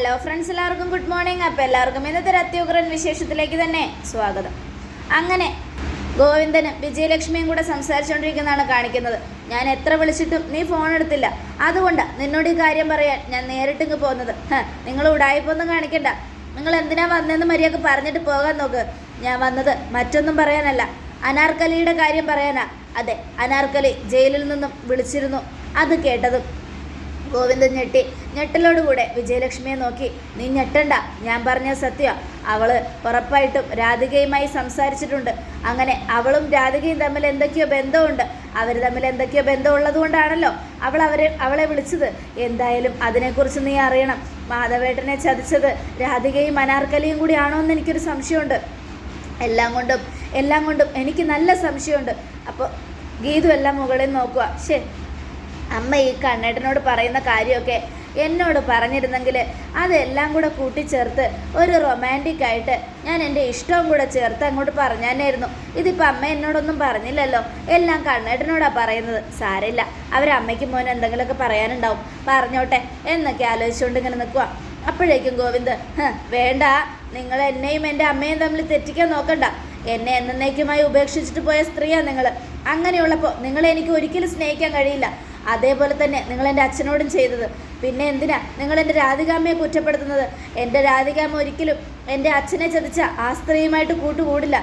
Hello friends എല്ലാവർക്കും good morning അപ്പോൾ എല്ലാവർക്കും ഇന്നത്തെ അത്യുഗ്രൻ വിശേഷത്തിലേക്ക് തന്നെ സ്വാഗതം. അങ്ങനെ ഗോവിന്ദനും വിജയലക്ഷ്മിയും കൂടെ സംസാരിച്ചുകൊണ്ടിരിക്കുന്നതാണ് കാണിക്കുന്നത്. ഞാൻ എത്ര വിളിച്ചിട്ടും നീ ഫോൺ എടുത്തില്ല. അതുകൊണ്ട് നിന്നോട് ഈ കാര്യം പറയാൻ ഞാൻ നേരിട്ടിങ്ങ് പോകുന്നത്. നിങ്ങൾ ഉടായ്പൊന്നും കാണിക്കണ്ട. നിങ്ങൾ എന്തിനാ വന്നതെന്ന് മര്യാദയ്ക്ക് പറഞ്ഞിട്ട് പോകാൻ നോക്ക്. ഞാൻ വന്നത് മറ്റൊന്നും പറയാനല്ല. അനാർക്കലിയുടെ കാര്യം പറയാനാ. അതെ അനാർക്കലി ജയിലിൽ നിന്നും വിളിച്ചിരുന്നു. അത് കേട്ടതും ഗോവിന്ദൻ ഞെട്ടി. ഞെട്ടലോടുകൂടെ വിജയലക്ഷ്മിയെ നോക്കി. നീ ഞെട്ടണ്ട ഞാൻ പറഞ്ഞ സത്യ. അവൾ ഉറപ്പായിട്ടും രാധികയുമായി സംസാരിച്ചിട്ടുണ്ട്. അങ്ങനെ അവളും രാധികയും തമ്മിൽ എന്തൊക്കെയോ ബന്ധമുണ്ട്. അവർ തമ്മിൽ എന്തൊക്കെയോ ബന്ധമുള്ളത് കൊണ്ടാണല്ലോ അവൾ അവരെ അവളെ വിളിച്ചത്. എന്തായാലും അതിനെക്കുറിച്ച് നീ അറിയണം. മാധവേട്ടനെ ചതിച്ചത് രാധികയും അനാർക്കലിയും കൂടി ആണോ എന്ന് എനിക്കൊരു സംശയമുണ്ട്. എല്ലാം കൊണ്ടും എല്ലാം കൊണ്ടും എനിക്ക് നല്ല സംശയമുണ്ട്. അപ്പോൾ ഗീതു എല്ലാം മുകളിൽ നോക്കുക ശേ അമ്മ ഈ കണ്ണേട്ടനോട് പറയുന്ന കാര്യമൊക്കെ എന്നോട് പറഞ്ഞിരുന്നെങ്കിൽ അതെല്ലാം കൂടെ കൂട്ടിച്ചേർത്ത് ഒരു റൊമാന്റിക് ആയിട്ട് ഞാൻ എന്റെ ഇഷ്ടവും കൂടെ ചേർത്ത് അങ്ങോട്ട് പറഞ്ഞാനായിരുന്നു ഇതിപ്പോൾ അമ്മ എന്നോടൊന്നും പറഞ്ഞില്ലല്ലോ. എല്ലാം കണ്ണേട്ടനോടാണ് പറയുന്നത്. സാരമില്ല. അവരമ്മയ്ക്ക് മോൻ എന്തെങ്കിലുമൊക്കെ പറയാനുണ്ടാവും. പറഞ്ഞോട്ടെ എന്നൊക്കെ ആലോചിച്ചുകൊണ്ട് ഇങ്ങനെ നിൽക്കുക അപ്പോഴേക്കും ഗോവിന്ദ് വേണ്ട. നിങ്ങൾ എന്നെയും എന്റെ അമ്മയും തമ്മിൽ തെറ്റിക്കാൻ നോക്കണ്ട. എന്നെ എന്നേക്കുമായി ഉപേക്ഷിച്ചിട്ട് പോയ സ്ത്രീയാണ് നിങ്ങൾ. അങ്ങനെയുള്ളപ്പോൾ നിങ്ങളെ എനിക്ക് ഒരിക്കലും സ്നേഹിക്കാൻ കഴിയില്ല. അതേപോലെ തന്നെ നിങ്ങൾ എന്റെ അച്ഛനോടും ചെയ്തത്. പിന്നെ എന്തിനാ? നിങ്ങൾ എന്റെ രാധികാമ്മയെ കുറ്റപ്പെടുത്തുന്നത്? എന്റെ രാധികാമ്മ ഒരിക്കലും എന്റെ അച്ഛനെ ചതിച്ച ആ സ്ത്രീയുമായിട്ട് കൂട്ടുകൂടില്ല.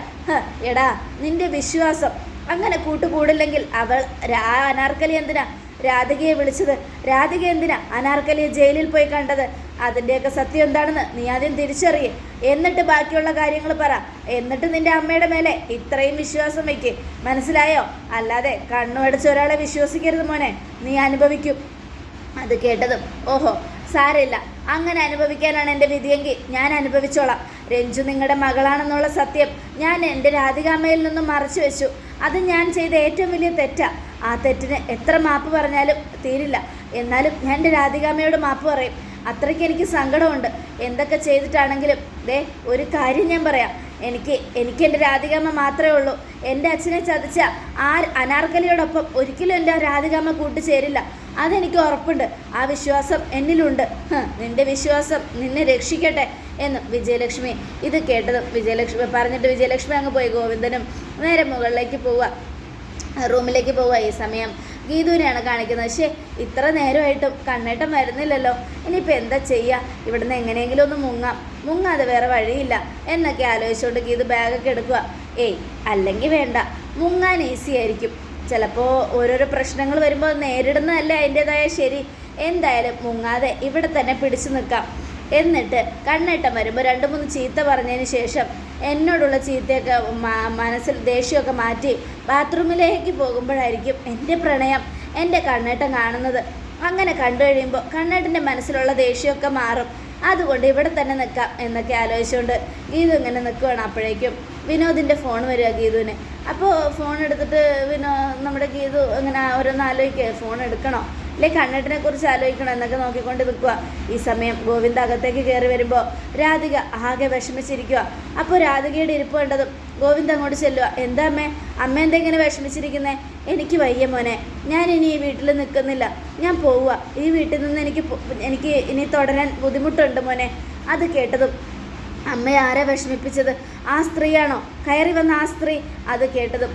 എടാ നിന്റെ വിശ്വാസം. അങ്ങനെ കൂട്ടുകൂടില്ലെങ്കിൽ അവൾ രാ അനാർക്കലി എന്തിനാ? രാധികയെ വിളിച്ചത്? രാധിക എന്തിനാ അനാർക്കലിയെ ജയിലിൽ പോയി കണ്ടത്? അതിന്റെയൊക്കെ സത്യം എന്താണെന്ന് നീ ആദ്യം തിരിച്ചറിയേ. എന്നിട്ട് ബാക്കിയുള്ള കാര്യങ്ങൾ പറ. എന്നിട്ട് നിന്റെ അമ്മയുടെ മേലെ ഇത്രയും വിശ്വാസം വയ്ക്ക് മനസ്സിലായോ? അല്ലാതെ കണ്ണുമടച്ച ഒരാളെ വിശ്വസിക്കരുത് മോനെ. നീ അനുഭവിക്കും. അത് കേട്ടതും ഓഹോ സാരമില്ല. അങ്ങനെ അനുഭവിക്കാനാണ് എന്റെ വിധിയെങ്കിൽ ഞാൻ അനുഭവിച്ചോളാം. രഞ്ജു നിങ്ങളുടെ മകളാണെന്നുള്ള സത്യം ഞാൻ എന്റെ രാധികാമ്മയിൽ നിന്നും മറച്ചു വെച്ചു. അത് ഞാൻ ചെയ്ത ഏറ്റവും വലിയ തെറ്റാണ് ആ തെറ്റിന് എത്ര മാപ്പ് പറഞ്ഞാലും തീരില്ല. എന്നാലും ഞാൻ എന്റെ രാധികാമ്മയോട് മാപ്പ് പറയും. അത്രയ്ക്ക് എനിക്ക് സങ്കടമുണ്ട്. എന്തൊക്കെ ചെയ്തിട്ടാണെങ്കിലും ദേ ഒരു കാര്യം ഞാൻ പറയാം. എനിക്ക് എനിക്ക് എന്റെ രാധികാമ്മ മാത്രമേ ഉള്ളൂ. എന്റെ അച്ഛനെ ചതിച്ച ആ അനാർക്കലിയോടൊപ്പം ഒരിക്കലും എന്റെ രാധികാമ്മ കൂട്ടുചേരില്ല. അതെനിക്ക് ഉറപ്പുണ്ട്. ആ വിശ്വാസം എന്നിലുണ്ട്. നിന്റെ വിശ്വാസം നിന്നെ രക്ഷിക്കട്ടെ എന്നും വിജയലക്ഷ്മി ഇത് കേട്ടതും വിജയലക്ഷ്മി പറഞ്ഞിട്ട് വിജയലക്ഷ്മി അങ്ങ് പോയി ഗോവിന്ദനും നേരെ മുകളിലേക്ക് പോവുക. റൂമിലേക്ക് പോവുക ഈ സമയം. ഗീതുവിനെയാണ് കാണിക്കുന്നത്. പക്ഷേ ഇത്ര നേരമായിട്ടും കണ്ണേട്ടം വരുന്നില്ലല്ലോ. ഇനിയിപ്പോൾ എന്താ ചെയ്യുക ഇവിടുന്ന് എങ്ങനെയെങ്കിലും ഒന്ന് മുങ്ങാം. മുങ്ങാതെ വേറെ വഴിയില്ല. എന്നൊക്കെ ആലോചിച്ചുകൊണ്ട് ഗീതു ബാഗൊക്കെ എടുക്കുക ഏയ് അല്ലെങ്കിൽ വേണ്ട. മുങ്ങാൻ ഈസി ആയിരിക്കും. ചിലപ്പോൾ ഓരോരോ പ്രശ്നങ്ങൾ വരുമ്പോൾ നേരിടുന്നതല്ലേ അതിന്റെതായ ശരി. എന്തായാലും മുങ്ങാതെ ഇവിടെ തന്നെ പിടിച്ചു നിൽക്കാം. എന്നിട്ട് കണ്ണേട്ടം വരുമ്പോൾ രണ്ട് മൂന്ന് ചീത്ത പറഞ്ഞതിന് ശേഷം എന്നോടുള്ള ചീത്തയൊക്കെ മനസ്സിൽ ദേഷ്യമൊക്കെ മാറ്റി ബാത്റൂമിലേക്ക് പോകുമ്പോഴായിരിക്കും എന്റെ പ്രണയം എന്റെ കണ്ണേട്ടം കാണുന്നത്. അങ്ങനെ കണ്ടു കഴിയുമ്പോൾ കണ്ണേട്ടന്റെ മനസ്സിലുള്ള ദേഷ്യമൊക്കെ മാറും. അതുകൊണ്ട് ഇവിടെ തന്നെ നിൽക്കാം എന്നൊക്കെ ആലോചിച്ചുകൊണ്ട് ഗീതു ഇങ്ങനെ നിൽക്കുകയാണ് അപ്പോഴേക്കും. വിനോദിന്റെ ഫോൺ വരിക ഗീതുവിന്. അപ്പോൾ ഫോൺ എടുത്തിട്ട് വിനോ നമ്മുടെ ഗീതു ഇങ്ങനെ ഓരോന്ന് ആലോചിക്കുക ഫോൺ എടുക്കണോ? അല്ലെ കണ്ണട്ടിനെ കുറിച്ച് ആലോചിക്കണം എന്നൊക്കെ നോക്കിക്കൊണ്ട് നിൽക്കുക ഈ സമയം ഗോവിന്ദ അകത്തേക്ക് കയറി വരുമ്പോൾ രാധിക ആകെ വിഷമിച്ചിരിക്കുക അപ്പോൾ രാധികയുടെ ഇരിപ്പ് കണ്ടതും ഗോവിന്ദ അങ്ങോട്ട് ചെല്ലുക എന്താ അമ്മേ? അമ്മ എന്തെങ്ങനെ വിഷമിച്ചിരിക്കുന്നേ? എനിക്ക് വയ്യ മോനെ. ഞാൻ ഇനി ഈ വീട്ടിൽ നിൽക്കുന്നില്ല. ഞാൻ പോവുക ഈ വീട്ടിൽ നിന്ന് എനിക്ക് എനിക്ക് ഇനി തുടരാൻ ബുദ്ധിമുട്ടുണ്ട് മോനെ. അത് കേട്ടതും അമ്മയെ ആരെ വിഷമിപ്പിച്ചത്? ആ സ്ത്രീയാണോ? കയറി വന്ന ആ സ്ത്രീ? അത് കേട്ടതും.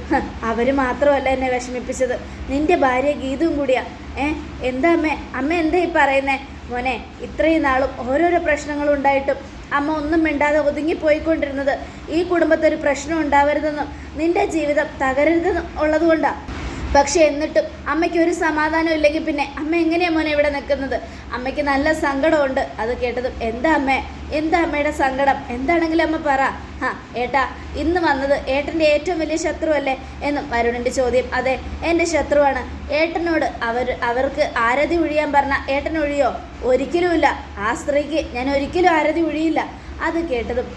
അവർ മാത്രമല്ല എന്നെ വിഷമിപ്പിച്ചത്. നിന്റെ ഭാര്യ ഗീതും കൂടിയാ. ഏ എന്താ അമ്മേ? അമ്മ എന്താ ഈ പറയുന്നേ? മോനെ ഇത്രയും നാളും ഓരോരോ പ്രശ്നങ്ങളും ഉണ്ടായിട്ടും അമ്മ ഒന്നും മിണ്ടാതെ ഒതുങ്ങിപ്പോയിക്കൊണ്ടിരുന്നത് ഈ കുടുംബത്തിൽ ഒരു പ്രശ്നം ഉണ്ടാവരുതെന്നും നിന്റെ ജീവിതം തകരരുതെന്നും ഉള്ളതുകൊണ്ടാണ് പക്ഷെ എന്നിട്ടും അമ്മയ്ക്ക് ഒരു സമാധാനം ഇല്ലെങ്കിൽ പിന്നെ അമ്മ എങ്ങനെയാ മോനെ ഇവിടെ നിൽക്കുന്നത്? അമ്മയ്ക്ക് നല്ല സങ്കടമുണ്ട്. അത് കേട്ടതും എന്താ അമ്മേ? എന്താ അമ്മയുടെ സങ്കടം? എന്താണെങ്കിലും അമ്മ പറ. ആ ഏട്ടാ ഇന്ന് വന്നത് ഏട്ടന്റെ ഏറ്റവും വലിയ ശത്രുവല്ലേ? എന്നും വരുണിന്റെ ചോദ്യം. അതെ എന്റെ ശത്രുവാണ്. ഏട്ടനോട് അവർ അവർക്ക് ആരതി ഒഴിയാൻ പറഞ്ഞ ഏട്ടൻ ഒഴിയോ ഒരിക്കലുമില്ല ആ സ്ത്രീക്ക് ഞാൻ ഒരിക്കലും ആരതി ഒഴിയില്ല അത് കേട്ടതും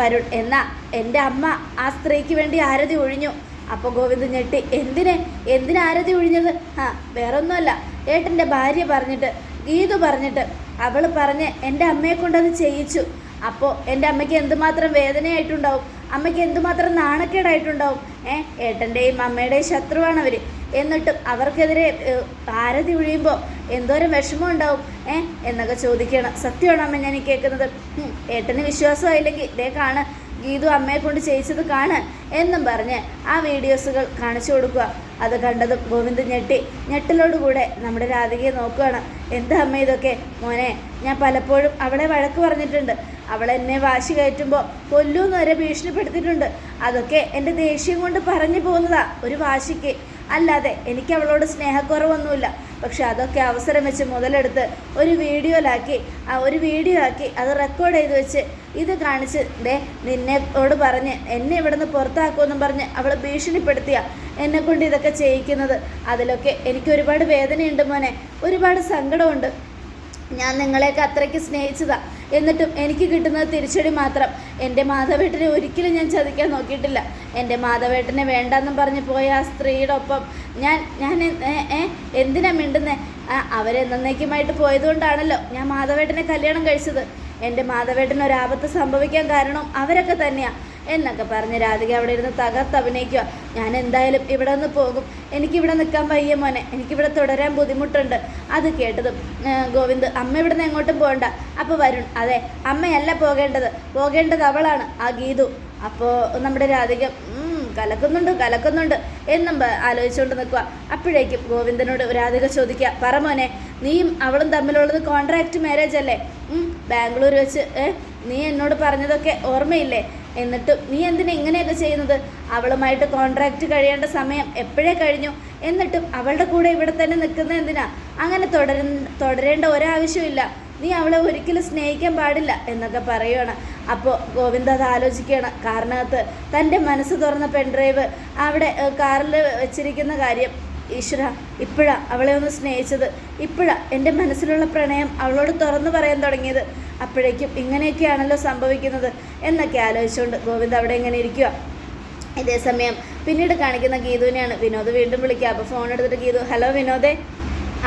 വരുൺ എന്നാ എന്റെ അമ്മ ആ സ്ത്രീക്ക് വേണ്ടി ആരതി ഒഴിഞ്ഞു അപ്പോൾ ഗോവിന്ദ് ഞെട്ടി. എന്തിനെ? എന്തിനാരതി ഒഴിഞ്ഞത് ആ വേറൊന്നുമല്ല. ഏട്ടന്റെ ഭാര്യ പറഞ്ഞിട്ട് ഗീതു പറഞ്ഞിട്ട് അവൾ പറഞ്ഞ് എന്റെ അമ്മയെ കൊണ്ടത് ചെയ്യിച്ചു. അപ്പോൾ എന്റെ അമ്മയ്ക്ക് എന്തുമാത്രം വേദനയായിട്ടുണ്ടാവും? അമ്മയ്ക്ക് എന്തുമാത്രം നാണക്കേടായിട്ടുണ്ടാവും? ഏ ഏട്ടന്റെയും അമ്മയുടെയും ശത്രുവാണ് അവർ എന്നിട്ടും അവർക്കെതിരെ ആരതി ഒഴിയുമ്പോൾ എന്തോരം വിഷമം ഉണ്ടാവും ഏ എന്നൊക്കെ ചോദിക്കണം. സത്യമാണ് അമ്മ ഞാൻ ഈ കേൾക്കുന്നത്? ഏട്ടന് വിശ്വാസമായില്ലെങ്കിൽ ഇതേ കാണ് ഗീതു അമ്മയെ കൊണ്ട് ചെയ്യിച്ചത് കാണ് എന്നും പറഞ്ഞ് ആ വീഡിയോസുകൾ കാണിച്ചു കൊടുക്കുക. അത് കണ്ടതും ഗോവിന്ദ് ഞെട്ടി. ഞെട്ടലോടുകൂടെ നമ്മുടെ രാധികയെ നോക്കുകയാണ് എന്താ അമ്മ ഇതൊക്കെ? മോനെ ഞാൻ പലപ്പോഴും അവളെ വഴക്ക് പറഞ്ഞിട്ടുണ്ട്. അവൾ എന്നെ വാശി കയറ്റുമ്പോൾ കൊല്ലൂന്ന് വരെ ഭീഷണിപ്പെടുത്തിയിട്ടുണ്ട്. അതൊക്കെ എന്റെ ദേഷ്യം കൊണ്ട് പറഞ്ഞു പോകുന്നതാ ഒരു വാശിക്ക്. അല്ലാതെ എനിക്ക് അവളോട് സ്നേഹക്കുറവൊന്നുമില്ല. പക്ഷെ അതൊക്കെ അവസരം വെച്ച് മുതലെടുത്ത് ഒരു വീഡിയോയിലാക്കി ഒരു വീഡിയോ ആക്കി അത് റെക്കോർഡ് ചെയ്ത് വെച്ച് ഇത് കാണിച്ച് ദേ നിന്നോട് പറഞ്ഞ് എന്നെ ഇവിടുന്ന് പുറത്താക്കുമെന്നും പറഞ്ഞ് അവൾ ഭീഷണിപ്പെടുത്തിയ. എന്നെ കൊണ്ട് ഇതൊക്കെ ചെയ്യിക്കുന്നത്. അതിലൊക്കെ എനിക്ക് ഒരുപാട് വേദനയുണ്ട് മോനെ. ഒരുപാട് സങ്കടമുണ്ട്. ഞാൻ നിങ്ങളെയൊക്കെ അത്രയ്ക്ക് സ്നേഹിച്ചതാ. എന്നിട്ടും എനിക്ക് കിട്ടുന്നത് തിരിച്ചടി മാത്രം. എന്റെ മാധവേട്ടനെ ഒരിക്കലും ഞാൻ ചതിക്കാൻ നോക്കിയിട്ടില്ല. എന്റെ മാധവേട്ടനെ വേണ്ടെന്നും പറഞ്ഞ് പോയ ആ സ്ത്രീയുടെ ഒപ്പം ഞാൻ ഞാൻ എന്തിനാ മിണ്ടുന്നേ? അവരെന്നേക്കുമായിട്ട് പോയതുകൊണ്ടാണല്ലോ ഞാൻ മാധവേട്ടനെ കല്യാണം കഴിച്ചത്. എന്റെ മാധവേട്ടന് ഒരാപത്ത് സംഭവിക്കാൻ കാരണം അവരൊക്കെ തന്നെയാണ് എന്നൊക്കെ പറഞ്ഞ് രാധിക അവിടെ ഇരുന്ന് തകർത്ത് അഭിനയിക്കുക. ഞാൻ എന്തായാലും ഇവിടെ നിന്ന് പോകും. എനിക്കിവിടെ നിൽക്കാൻ വയ്യ മോനെ. എനിക്കിവിടെ തുടരാൻ ബുദ്ധിമുട്ടുണ്ട്. അത് കേട്ടതും ഗോവിന്ദ് അമ്മ ഇവിടെ നിന്ന് എങ്ങോട്ടും പോകണ്ട. അപ്പോൾ വരുൺ. അതെ അമ്മയല്ല പോകേണ്ടത്. പോകേണ്ടത് അവളാണ്. ആ ഗീതു അപ്പോൾ നമ്മുടെ രാധിക "ഉം, കലക്കുന്നുണ്ട് കലക്കുന്നുണ്ട്. എന്നും ആലോചിച്ചുകൊണ്ട് നിൽക്കുക. അപ്പോഴേക്കും ഗോവിന്ദനോട് രാധിക ചോദിക്കുക പറ മോനെ നീയും അവളും തമ്മിലുള്ളത് കോൺട്രാക്റ്റ് മാരേജ് അല്ലേ? ബാംഗ്ലൂർ വെച്ച് നീ എന്നോട് പറഞ്ഞതൊക്കെ ഓർമ്മയില്ലേ? എന്നിട്ടും നീ എന്തിനാ ഇങ്ങനെയൊക്കെ ചെയ്യുന്നത്? അവളുമായിട്ട് കോൺട്രാക്റ്റ് കഴിയേണ്ട സമയം എപ്പോഴേ കഴിഞ്ഞു? എന്നിട്ടും അവളുടെ കൂടെ ഇവിടെ തന്നെ നിൽക്കുന്ന എന്തിനാ? അങ്ങനെ തുടര തുടരേണ്ട ഒരാവശ്യമില്ല. നീ അവളെ ഒരിക്കലും സ്നേഹിക്കാൻ പാടില്ല എന്നൊക്കെ പറയുകയാണ് അപ്പോൾ ഗോവിന്ദ അത് ആലോചിക്കുകയാണ്. കാരണകത്ത് തന്റെ മനസ്സ് തുറന്ന പെൺഡ്രൈവ് അവിടെ കാറിൽ വെച്ചിരിക്കുന്ന കാര്യം ഈശ്വര ഇപ്പോഴാണ് അവളെ ഒന്ന് സ്നേഹിച്ചത്. ഇപ്പോഴാണ് എന്റെ മനസ്സിലുള്ള പ്രണയം അവളോട് തുറന്നു പറയാൻ തുടങ്ങിയത്. അപ്പോഴേക്കും ഇങ്ങനെയൊക്കെയാണല്ലോ സംഭവിക്കുന്നത് എന്നൊക്കെ ആലോചിച്ചുകൊണ്ട് ഗോവിന്ദ് അവിടെ ഇങ്ങനെ ഇരിക്കുക ഇതേ സമയം പിന്നീട് കാണിക്കുന്ന ഗീതുവിനെയാണ് വിനോദ് വീണ്ടും വിളിക്കുക. അപ്പോൾ ഫോൺ എടുത്തിട്ട് ഗീതു ഹലോ വിനോദേ.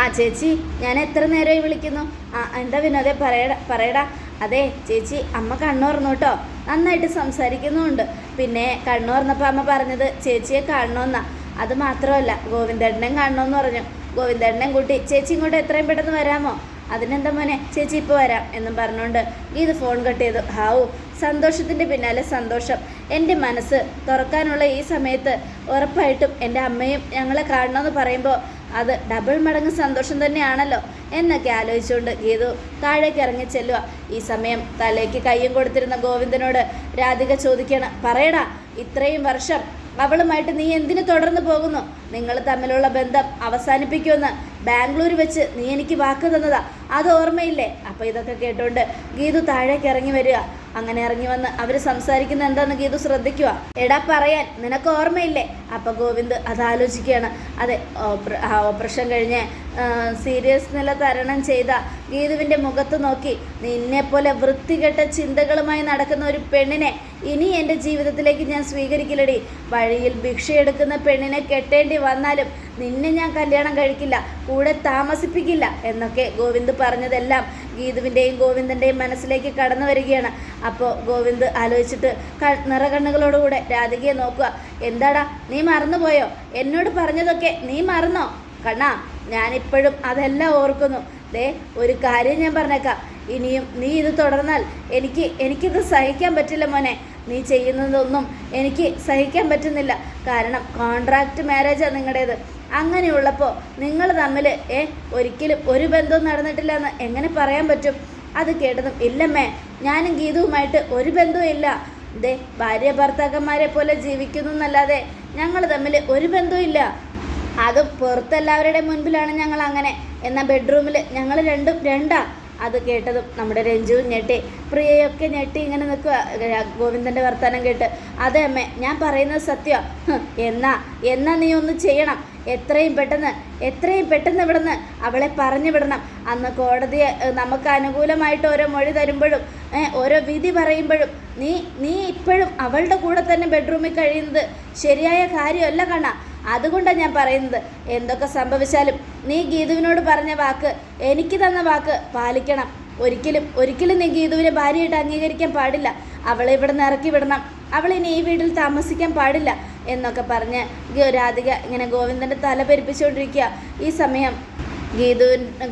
ആ ചേച്ചി ഞാൻ എത്ര നേരമായി വിളിക്കുന്നു? ആ എന്താ വിനോദേ പറയടാ പറയടാ. അതെ ചേച്ചി അമ്മ കണ്ണോർന്നു കേട്ടോ. നന്നായിട്ട് സംസാരിക്കുന്നുമുണ്ട്. പിന്നെ കണ്ണോർന്നപ്പോൾ അമ്മ പറഞ്ഞത് ചേച്ചിയെ കാണണമെന്നാ അത് മാത്രമല്ല ഗോവിന്ദേട്ടനെയും കാണണമെന്ന് പറഞ്ഞു. ഗോവിന്ദേട്ടനെയും കൂട്ടി ചേച്ചി ഇങ്ങോട്ട് എത്രയും പെട്ടെന്ന് വരാമോ? അതിനെന്താ മോനെ? ചേച്ചി ഇപ്പോൾ വരാം എന്നും പറഞ്ഞുകൊണ്ട് ഗീത് ഫോൺ കട്ട് ചെയ്തു. ഹാവു സന്തോഷത്തിന്റെ പിന്നാലെ സന്തോഷം. എന്റെ മനസ്സ് തുറക്കാനുള്ള ഈ സമയത്ത് ഉറപ്പായിട്ടും എന്റെ അമ്മയും ഞങ്ങളെ കാണണമെന്ന് പറയുമ്പോൾ അത് ഡബിൾ മടങ്ങ് സന്തോഷം തന്നെയാണല്ലോ എന്നൊക്കെ ആലോചിച്ചുകൊണ്ട് ഗീതു താഴേക്ക് ഇറങ്ങി ചെല്ലുക ഈ സമയം തലേക്ക് കയ്യും കൊടുത്തിരുന്ന ഗോവിന്ദനോട് രാധിക ചോദിക്കണം പറയടാ ഇത്രയും വർഷം അവളുമായിട്ട് നീ എന്തിനു തുടർന്ന് പോകുന്നു? നിങ്ങൾ തമ്മിലുള്ള ബന്ധം അവസാനിപ്പിക്കുമെന്ന് ബാംഗ്ലൂർ വെച്ച് നീ എനിക്ക് വാക്ക് തന്നതാ. അത് ഓർമ്മയില്ലേ? അപ്പോൾ ഇതൊക്കെ കേട്ടോണ്ട് ഗീതു താഴേക്ക് ഇറങ്ങി വരിക. അങ്ങനെ ഇറങ്ങി വന്ന് അവർ സംസാരിക്കുന്ന എന്താന്ന് ഗീതു ശ്രദ്ധിക്കുക എടാ പറയാൻ നിനക്ക് ഓർമ്മയില്ലേ? അപ്പം ഗോവിന്ദ് അത് ആലോചിക്കുകയാണ് അതെ ഓപ്പറേഷൻ കഴിഞ്ഞ് സീരിയസ് നില തരണം ചെയ്ത ഗീതുവിന്റെ മുഖത്ത് നോക്കി. നിന്നെപ്പോലെ വൃത്തികെട്ട ചിന്തകളുമായി നടക്കുന്ന ഒരു പെണ്ണിനെ ഇനി എന്റെ ജീവിതത്തിലേക്ക് ഞാൻ സ്വീകരിക്കില്ലടി. വഴിയിൽ ഭിക്ഷയെടുക്കുന്ന പെണ്ണിനെ കെട്ടേണ്ടി വന്നാലും നിന്നെ ഞാൻ കല്യാണം കഴിക്കില്ല. കൂടെ താമസിപ്പിക്കില്ല എന്നൊക്കെ ഗോവിന്ദ് പറഞ്ഞതെല്ലാം ഗീതുവിന്റെയും ഗോവിന്ദന്റെയും മനസ്സിലേക്ക് കടന്നു വരികയാണ്. അപ്പോൾ ഗോവിന്ദ് ആലോചിച്ചിട്ട് ക നിറകണ്ണുകളോടുകൂടെ രാധികയെ നോക്കുക. എന്താടാ നീ മറന്നുപോയോ? എന്നോട് പറഞ്ഞതൊക്കെ നീ മറന്നോ? കണ്ണാ ഞാനിപ്പോഴും അതെല്ലാം ഓർക്കുന്നു. ദേ ഒരു കാര്യം ഞാൻ പറഞ്ഞേക്കാം. ഇനിയും നീ ഇത് തുടർന്നാൽ എനിക്ക് എനിക്കിത് സഹിക്കാൻ പറ്റില്ല മോനെ. നീ ചെയ്യുന്നതൊന്നും എനിക്ക് സഹിക്കാൻ പറ്റുന്നില്ല. കാരണം കോൺട്രാക്റ്റ് മാരേജാണ് നിങ്ങളുടേത്. അങ്ങനെയുള്ളപ്പോൾ നിങ്ങൾ തമ്മിൽ ഏ ഒരിക്കലും ഒരു ബന്ധവും നടന്നിട്ടില്ല എന്ന് എങ്ങനെ പറയാൻ പറ്റും? അത് കേട്ടതും ഇല്ലമ്മേ ഞാനും ഗീതവുമായിട്ട് ഒരു ബന്ധവും ഇല്ല. ദേ ഭാര്യ ഭർത്താക്കന്മാരെ പോലെ ജീവിക്കുന്നു എന്നല്ലാതെ ഞങ്ങൾ തമ്മിൽ ഒരു ബന്ധവും ഇല്ല. അതും പുറത്തെല്ലാവരുടെ മുൻപിലാണ് ഞങ്ങൾ അങ്ങനെ. എന്നാൽ ബെഡ്റൂമിൽ ഞങ്ങൾ രണ്ടും രണ്ടാ. അത് കേട്ടതും നമ്മുടെ രഞ്ജുവും ഞെട്ടി. പ്രിയയൊക്കെ ഞെട്ടി ഇങ്ങനെ നിൽക്കുക. ഗോവിന്ദന്റെ വർത്തമാനം കേട്ട്. അതെ അമ്മേ ഞാൻ പറയുന്നത് സത്യം. എന്നാ എന്നാ നീ ഒന്ന് ചെയ്യണം. എത്രയും പെട്ടെന്ന് എത്രയും പെട്ടെന്ന് ഇവിടുന്ന് അവളെ പറഞ്ഞു വിടണം. അന്ന് കോടതിയെ നമുക്ക് അനുകൂലമായിട്ട് ഓരോ മൊഴി തരുമ്പോഴും ഓരോ വിധി പറയുമ്പോഴും നീ നീ ഇപ്പോഴും അവളുടെ കൂടെ തന്നെ ബെഡ്റൂമിൽ കഴിയുന്നത് ശരിയായ കാര്യമല്ല കണ്ണ. അതുകൊണ്ടാണ് ഞാൻ പറയുന്നത്. എന്തൊക്കെ സംഭവിച്ചാലും നീ ഗീതുവിനോട് പറഞ്ഞ വാക്ക് എനിക്ക് തന്ന വാക്ക് പാലിക്കണം. ഒരിക്കലും ഒരിക്കലും നീ ഗീതുവിനെ ഭാര്യയായിട്ട് അംഗീകരിക്കാൻ പാടില്ല. അവളെ ഇവിടെ നിന്ന് ഇറക്കി വിടണം. അവൾ ഇനി ഈ വീട്ടിൽ താമസിക്കാൻ പാടില്ല എന്നൊക്കെ പറഞ്ഞ് രാധിക ഇങ്ങനെ ഗോവിന്ദന്റെ തല പെരുപ്പിച്ചുകൊണ്ടിരിക്കുക. ഈ സമയം ഗീതു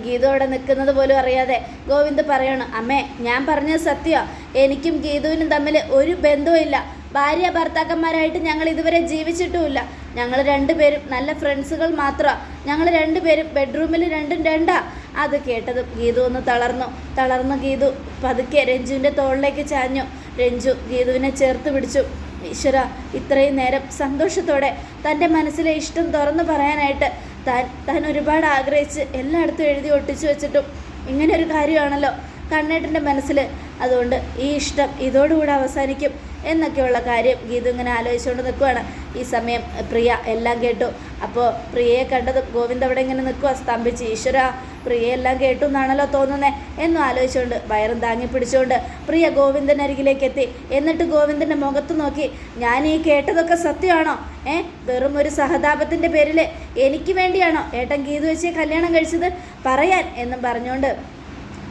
ഗീതു അവിടെ നിൽക്കുന്നത് പോലും അറിയാതെ ഗോവിന്ദ് പറയണം അമ്മേ ഞാൻ പറഞ്ഞത് സത്യമാണ് എനിക്കും ഗീതുവിനും തമ്മിൽ ഒരു ബന്ധവുമില്ല. ഭാര്യ ഭർത്താക്കന്മാരായിട്ട് ഞങ്ങൾ ഇതുവരെ ജീവിച്ചിട്ടുമില്ല. ഞങ്ങൾ രണ്ടുപേരും നല്ല ഫ്രണ്ട്സുകൾ മാത്രമാണ് ഞങ്ങൾ രണ്ടുപേരും ബെഡ്റൂമിൽ രണ്ടും രണ്ടാ. അത് കേട്ടത് ഗീതു ഒന്ന് തളർന്നു. തളർന്ന ഗീതു പതുക്കെ രഞ്ജുവിന്റെ തോളിലേക്ക് ചാഞ്ഞു. രഞ്ജു ഗീതുവിനെ ചേർത്ത് പിടിച്ചു. ഈശ്വര ഇത്രയും നേരം സന്തോഷത്തോടെ തന്റെ മനസ്സിലെ ഇഷ്ടം തുറന്നു പറയാനായിട്ട് താൻ താൻ ഒരുപാട് ആഗ്രഹിച്ച് എല്ലായിടത്തും എഴുതി ഒട്ടിച്ചു വെച്ചിട്ടും ഇങ്ങനെ ഒരു കാര്യമാണല്ലോ. കണ്ണേട്ടന്റെ മനസ്സിൽ അതുകൊണ്ട് ഈ ഇഷ്ടം ഇതോടുകൂടെ അവസാനിക്കും എന്നൊക്കെയുള്ള കാര്യം ഗീതു ഇങ്ങനെ ആലോചിച്ചുകൊണ്ട് നിൽക്കുവാണ്. ഈ സമയം പ്രിയ എല്ലാം കേട്ടു. അപ്പോൾ പ്രിയയെ കണ്ടതും ഗോവിന്ദ് അവിടെ ഇങ്ങനെ നിൽക്കുക സ്തംഭിച്ച് ഈശ്വര പ്രിയ എല്ലാം കേട്ടു എന്നാണല്ലോ തോന്നുന്നത് എന്നും ആലോചിച്ചുകൊണ്ട് വയറും താങ്ങി പിടിച്ചുകൊണ്ട് പ്രിയ ഗോവിന്ദന്റെ അരികിലേക്ക് എത്തി. എന്നിട്ട് ഗോവിന്ദന്റെ മുഖത്ത് നോക്കി ഞാൻ ഈ കേട്ടതൊക്കെ സത്യമാണോ? ഏ വെറും ഒരു സഹതാപത്തിന്റെ പേരിൽ എനിക്ക് വേണ്ടിയാണോ ഏട്ടൻ ഗീതു വെച്ച് കല്യാണം കഴിച്ചത്? പറയാൻ എന്നും പറഞ്ഞുകൊണ്ട്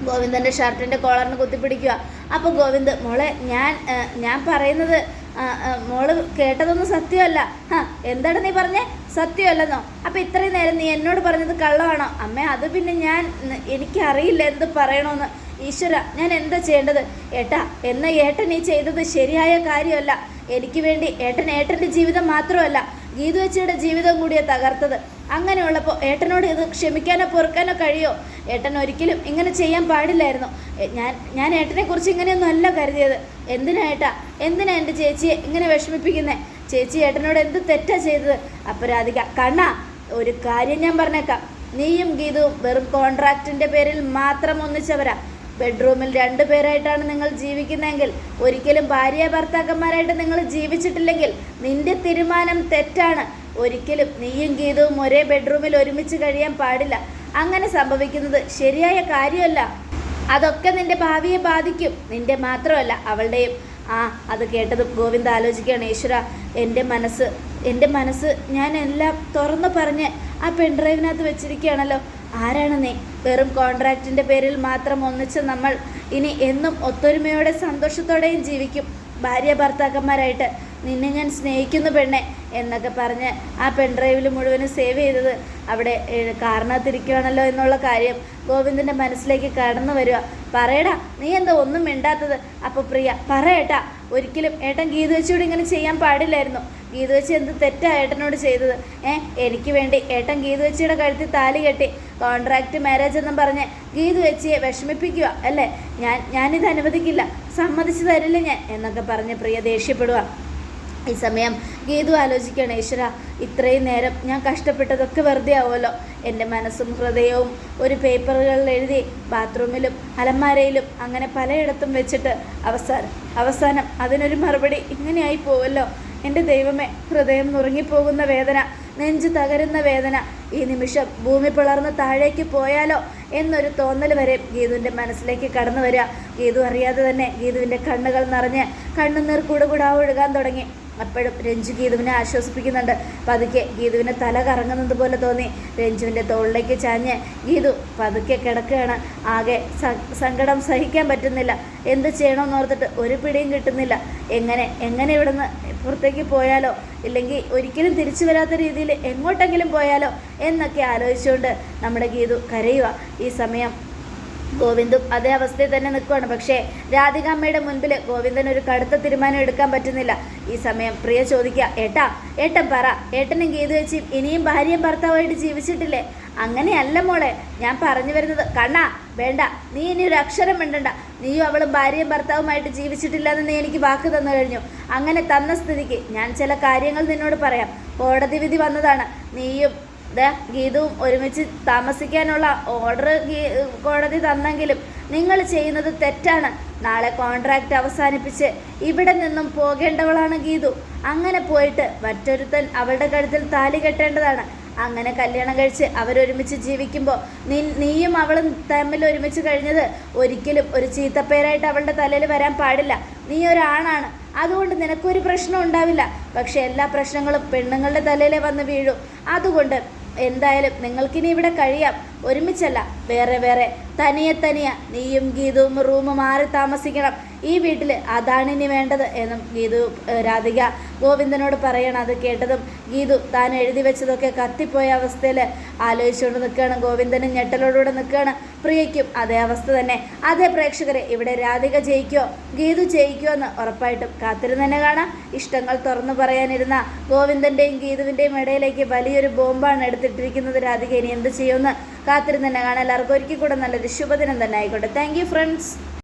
ഗോവിന്ദന്റെ ഷർട്ടിന്റെ കോളറിന് കുത്തിപ്പിടിക്കുക. അപ്പോൾ ഗോവിന്ദ് മോളെ ഞാൻ ഞാൻ പറയുന്നത് മോൾ കേട്ടതൊന്നും സത്യമല്ല. എന്താണ് നീ പറഞ്ഞേ? സത്യമല്ലെന്നോ? അപ്പോൾ ഇത്രയും നേരം നീ എന്നോട് പറഞ്ഞത് കള്ളമാണോ? അമ്മ അത് പിന്നെ ഞാൻ എനിക്കറിയില്ല എന്ത് പറയണമെന്ന് ഈശ്വര ഞാൻ എന്താ ചെയ്യേണ്ടത്? ഏട്ടാ എന്ന ഏട്ടൻ നീ ചെയ്തത് ശരിയായ കാര്യമല്ല. എനിക്ക് വേണ്ടി ഏട്ടൻ ഏട്ടന്റെ ജീവിതം മാത്രമല്ല ഗീതു വെച്ചിയുടെ ജീവിതം കൂടിയാണ് തകർത്തത്. അങ്ങനെയുള്ളപ്പോൾ ഏട്ടനോട് ഇത് ക്ഷമിക്കാനോ പൊറുക്കാനോ കഴിയോ? ഏട്ടൻ ഒരിക്കലും ഇങ്ങനെ ചെയ്യാൻ പാടില്ലായിരുന്നു. ഞാൻ ഞാൻ ഏട്ടനെ കുറിച്ച് ഇങ്ങനെയൊന്നും അല്ല കരുതിയത്. എന്തിനാ ഏട്ടാ? എന്തിനാ എന്റെ ചേച്ചിയെ ഇങ്ങനെ വിഷമിപ്പിക്കുന്നേ? ചേച്ചി ഏട്ടനോട് എന്ത് തെറ്റാ ചെയ്തത്? അപരാധിക കണ്ണാ ഒരു കാര്യം ഞാൻ പറഞ്ഞേക്കാം. നീയും ഗീതവും വെറും കോൺട്രാക്റ്റിന്റെ പേരിൽ മാത്രം ഒന്നിച്ചവരാ. ബെഡ്റൂമിൽ രണ്ടു പേരായിട്ടാണ് നിങ്ങൾ ജീവിക്കുന്നതെങ്കിൽ ഒരിക്കലും ഭാര്യ ഭർത്താക്കന്മാരായിട്ട് നിങ്ങൾ ജീവിച്ചിട്ടില്ലെങ്കിൽ നിന്റെ തീരുമാനം തെറ്റാണ്. ഒരിക്കലും നീയും ഗീതവും ഒരേ ബെഡ്റൂമിൽ ഒരുമിച്ച് കഴിയാൻ പാടില്ല. അങ്ങനെ സംഭവിക്കുന്നത് ശരിയായ കാര്യമല്ല. അതൊക്കെ നിന്റെ ഭാവിയെ ബാധിക്കും. നിന്റെ മാത്രമല്ല അവളുടെയും. ആ അത് കേട്ടതും ഗോവിന്ദ് ആലോചിക്കുകയാണ് ഈശ്വര എന്റെ മനസ്സ് എന്റെ മനസ്സ് ഞാൻ എല്ലാം തുറന്നു പറഞ്ഞ് ആ പെൺഡ്രൈവിനകത്ത് വെച്ചിരിക്കുകയാണല്ലോ. ആരാണ് നീ? വെറും കോൺട്രാക്റ്റിന്റെ പേരിൽ മാത്രം ഒന്നിച്ച് നമ്മൾ ഇനി എന്നും ഒത്തൊരുമയോടെ സന്തോഷത്തോടെയും ജീവിക്കും. ഭാര്യ ഭർത്താക്കന്മാരായിട്ട് നിന്നെ ഞാൻ സ്നേഹിക്കുന്നു പെണ്ണെ എന്നൊക്കെ പറഞ്ഞ് ആ പെൺഡ്രൈവിൽ മുഴുവനും സേവ് ചെയ്തത് അവിടെ കാരണത്തിരിക്കുകയാണല്ലോ എന്നുള്ള കാര്യം ഗോവിന്ദന്റെ മനസ്സിലേക്ക് കടന്നു വരിക പറയടാ നീ എന്താ ഒന്നും മിണ്ടാത്തത്? അപ്പോൾ പ്രിയ പറയട്ടാ ഒരിക്കലും ഏട്ടൻ ഗീതു വെച്ചോട് ഇങ്ങനെ ചെയ്യാൻ പാടില്ലായിരുന്നു. ഗീതു വെച്ച് എന്ത് തെറ്റാ ഏട്ടനോട് ചെയ്തത്? ഏ എനിക്ക് വേണ്ടി ഏട്ടൻ ഗീതു വെച്ചിയുടെ കഴുത്തിൽ താലി കെട്ടി കോൺട്രാക്റ്റ് മാരേജ് എന്നും പറഞ്ഞ് ഗീതു വെച്ചിയെ വിഷമിപ്പിക്കുക അല്ലേ? ഞാൻ ഞാനിത് അനുവദിക്കില്ല. സമ്മതിച്ചു തരില്ല ഞാൻ എന്നൊക്കെ പറഞ്ഞ് പ്രിയ ദേഷ്യപ്പെടുക. ഈ സമയം ഗീതു ആലോചിക്കുകയാണ് ഈശ്വര ഇത്രയും നേരം ഞാൻ കഷ്ടപ്പെട്ടതൊക്കെ വെറുതെ ആവുമല്ലോ. എന്റെ മനസ്സും ഹൃദയവും ഒരു പേപ്പറുകളിൽ എഴുതി ബാത്റൂമിലും അലമാരയിലും അങ്ങനെ പലയിടത്തും വെച്ചിട്ട് അവസാനം അവസാനം അതിനൊരു മറുപടി ഇങ്ങനെയായി പോവല്ലോ. എന്റെ ദൈവമേ ഹൃദയം നുറുങ്ങിപ്പോകുന്ന വേദന നെഞ്ചു തകരുന്ന വേദന. ഈ നിമിഷം ഭൂമി പിളർന്ന് താഴേക്ക് പോയാലോ എന്നൊരു തോന്നൽ വരെ ഗീതുവിന്റെ മനസ്സിലേക്ക് കടന്നു വരിക. ഗീതു അറിയാതെ തന്നെ ഗീതുവിന്റെ കണ്ണുകൾ നിറഞ്ഞ് കണ്ണുനീർ കൂടുകൂടാ കൂടെ ഒഴുകാൻ തുടങ്ങി. അപ്പോഴും രഞ്ജു ഗീതുവിനെ ആശ്വസിപ്പിക്കുന്നുണ്ട്. പതുക്കെ ഗീതുവിന് തല കറങ്ങുന്നത് പോലെ തോന്നി. രഞ്ജുവിന്റെ തോളിലേക്ക് ചാഞ്ഞ് ഗീതു പതുക്കെ കിടക്കുകയാണ്. ആകെ സങ്കടം സഹിക്കാൻ പറ്റുന്നില്ല. എന്ത് ചെയ്യണമെന്ന് ഓർത്തിട്ട് ഒരു പിടിയും കിട്ടുന്നില്ല. എങ്ങനെ എങ്ങനെ ഇവിടുന്ന് പുറത്തേക്ക് പോയാലോ? ഇല്ലെങ്കിൽ ഒരിക്കലും തിരിച്ചു വരാത്ത രീതിയിൽ എങ്ങോട്ടെങ്കിലും പോയാലോ? എന്നൊക്കെ ആലോചിച്ചുകൊണ്ട് നമ്മുടെ ഗീതു കരയുക ഈ സമയം ഗോവിന്ദും അതേ അവസ്ഥയിൽ തന്നെ നിൽക്കുകയാണ് പക്ഷേ രാധികാമ്മയുടെ മുൻപിൽ ഗോവിന്ദൻ ഒരു കടുത്ത തീരുമാനം എടുക്കാൻ പറ്റുന്നില്ല. ഈ സമയം പ്രിയ ചോദിക്കുക ഏട്ടാ ഏട്ടൻ പറ ഏട്ടനും ഗീതു വെച്ച് ഇനിയും ഭാര്യയും ഭർത്താവായിട്ട് ജീവിച്ചിട്ടില്ലേ? അങ്ങനെയല്ല മോളെ ഞാൻ പറഞ്ഞു വരുന്നത് കണ്ണാ വേണ്ട നീ ഇനി ഒരു അക്ഷരം മിണ്ടണ്ട. നീയും അവളും ഭാര്യയും ഭർത്താവുമായിട്ട് ജീവിച്ചിട്ടില്ല എന്ന് നീ എനിക്ക് വാക്ക് തന്നു കഴിഞ്ഞു. അങ്ങനെ തന്ന സ്ഥിതിക്ക് ഞാൻ ചില കാര്യങ്ങൾ നിന്നോട് പറയാം. കോടതി വിധി വന്നതാണ്. നീയും ദേ ഗീതവും ഒരുമിച്ച് താമസിക്കാനുള്ള ഓർഡർ കോടതി തന്നെങ്കിലും നിങ്ങൾ ചെയ്യുന്നത് തെറ്റാണ്. നാളെ കോൺട്രാക്റ്റ് അവസാനിപ്പിച്ച് ഇവിടെ നിന്നും പോകേണ്ടവളാണ് ഗീതു. അങ്ങനെ പോയിട്ട് മറ്റൊരുത്തൻ അവളുടെ കഴുത്തിൽ താലി കെട്ടേണ്ടതാണ്. അങ്ങനെ കല്യാണം കഴിച്ച് അവരൊരുമിച്ച് ജീവിക്കുമ്പോൾ നീ നീയും അവളും തമ്മിൽ ഒരുമിച്ച് കഴിഞ്ഞത് ഒരിക്കലും ഒരു ചീത്തപ്പേരായിട്ട് അവളുടെ തലയിൽ വരാൻ പാടില്ല. നീ ഒരാണാണ്. അതുകൊണ്ട് നിനക്കൊരു പ്രശ്നം ഉണ്ടാവില്ല. പക്ഷെ എല്ലാ പ്രശ്നങ്ങളും പെണ്ണുങ്ങളുടെ തലയിലേ വന്ന് വീഴും. അതുകൊണ്ട് എന്തായാലും നിങ്ങൾക്കിനി ഇവിടെ കഴിയാം. ഒരുമിച്ചല്ല വേറെ വേറെ. തനിയെ തനിയെ നീയും ഗീതവും റൂം മാറി താമസിക്കണം. ഈ വീട്ടിൽ അതാണ് ഇനി വേണ്ടത് എന്നും ഗീതു രാധിക ഗോവിന്ദനോട് പറയണം അത് കേട്ടതും. ഗീതു താൻ എഴുതി വെച്ചതൊക്കെ കത്തിപ്പോയ അവസ്ഥയിൽ ആലോചിച്ചുകൊണ്ട് നിൽക്കുകയാണ്. ഗോവിന്ദനും ഞെട്ടലോടുകൂടെ നിൽക്കുകയാണ്. പ്രിയയ്ക്കും അതേ അവസ്ഥ തന്നെ. അതേ പ്രേക്ഷകരെ ഇവിടെ രാധിക ജയിക്കോ ഗീതു ജയിക്കോ എന്ന് ഉറപ്പായിട്ടും കാത്തിരുന്ന് തന്നെ കാണാം. ഇഷ്ടങ്ങൾ തുറന്നു പറയാനിരുന്ന ഗോവിന്ദന്റെയും ഗീതുവിന്റെയും ഇടയിലേക്ക് വലിയൊരു ബോംബാണ് എടുത്തിട്ടിരിക്കുന്നത് രാധിക. ഇനി എന്ത് ചെയ്യുമെന്ന് കാത്തിരുന്ന് തന്നെ കാണാം. എല്ലാവർക്കും ഒരിക്കൽ കൂടെ നല്ലൊരു ശുഭദിനം തന്നെ ആയിക്കോട്ടെ. Thank friends